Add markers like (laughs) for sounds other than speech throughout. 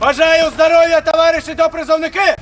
Бажаю здоров'я, товариші допризовники!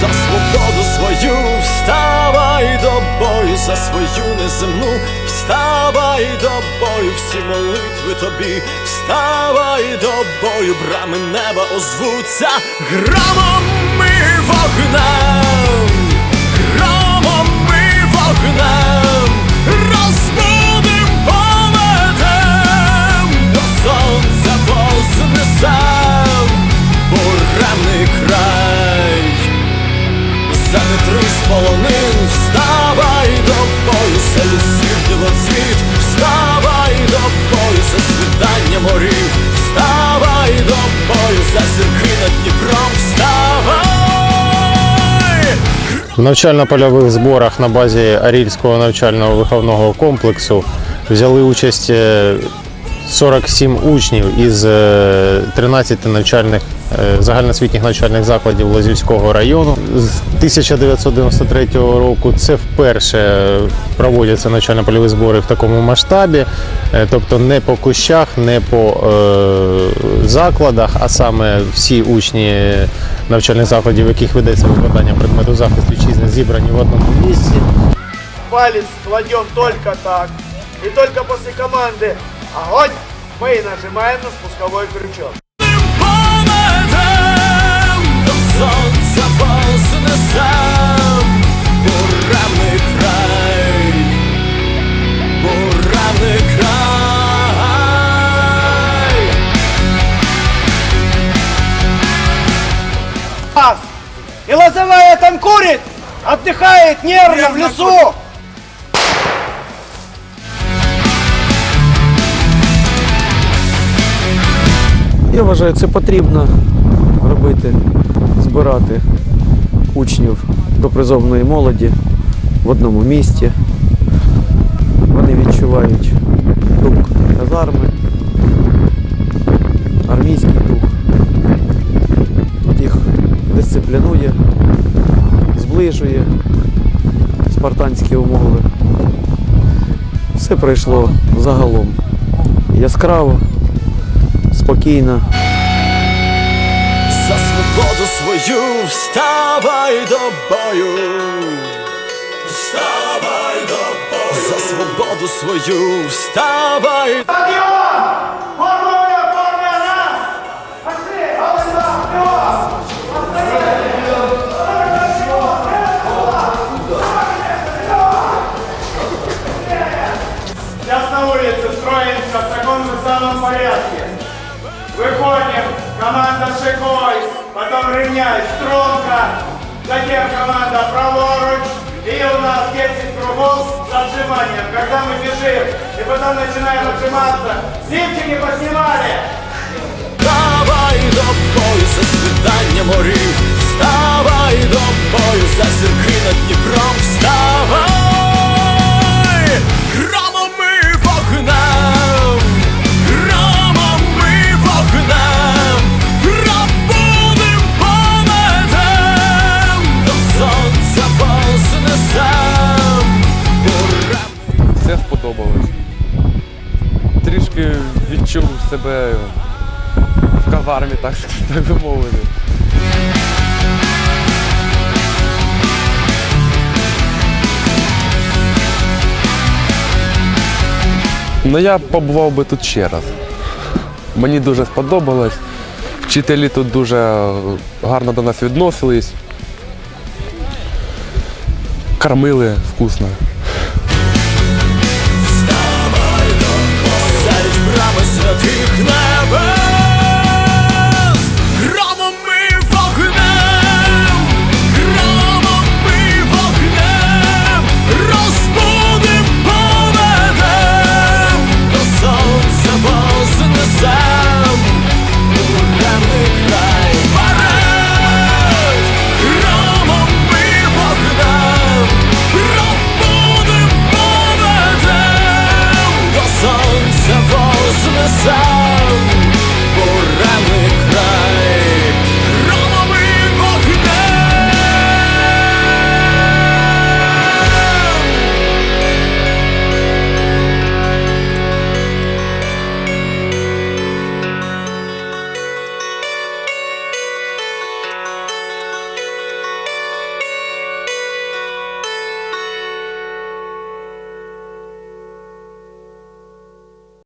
За свободу свою вставай до бою, за свою неземну, вставай до бою, всі молитви тобі, вставай до бою, брами неба озвуться. Громом і вогнем, громом і вогнем, розбудим поведем, до сонця вознесем, буремний край. Заветри з полонин, вставай до бою, селюсів білоцвіт, вставай морів, вставай до бою, за зірки над Дніпром, вставай! В навчально-польових зборах на базі Арільського навчально-виховного комплексу взяли участь е, 47 учнів із е, 13 навчальних е, загальноосвітніх навчальних закладів Лозівського району. З 1993 року це вперше проводяться навчально-польові збори в такому масштабі, Е, тобто не по кущах, не по е, закладах, а саме всі учні навчальних закладів, в яких ведеться викладання предмету захисту вітчизни, зібрані в одному місці. Палец кладем только так. И только после команды А огонь, мы нажимаем на спусковой крючок. И лозовая там курит, отдыхает нервно в лесу. Я вважаю, це потрібно робити, збирати учнів до призовної молоді в одному місті. Вони відчувають дух казарми, армійський дух. Їх дисциплінує, зближує спартанські умови. Все пройшло загалом яскраво, спокійно. За свободу свою вставай до бою. Вставай до бою. За свободу свою вставай. Формуля, Выходим, команда шикой, потом равняй, струнка, затем команда праворуч, и у нас 10 кругов с отжиманием. Когда мы бежим и потом начинаем отжиматься, лифчики поснимали. Вставай до бою за світання морів, вставай сподобалось. Трішки відчув себе в казармі, так, (laughs) так би мовити. Ну я побував би тут ще раз. Мені дуже сподобалось. Вчителі тут дуже гарно до нас відносились. Кормили вкусно. side.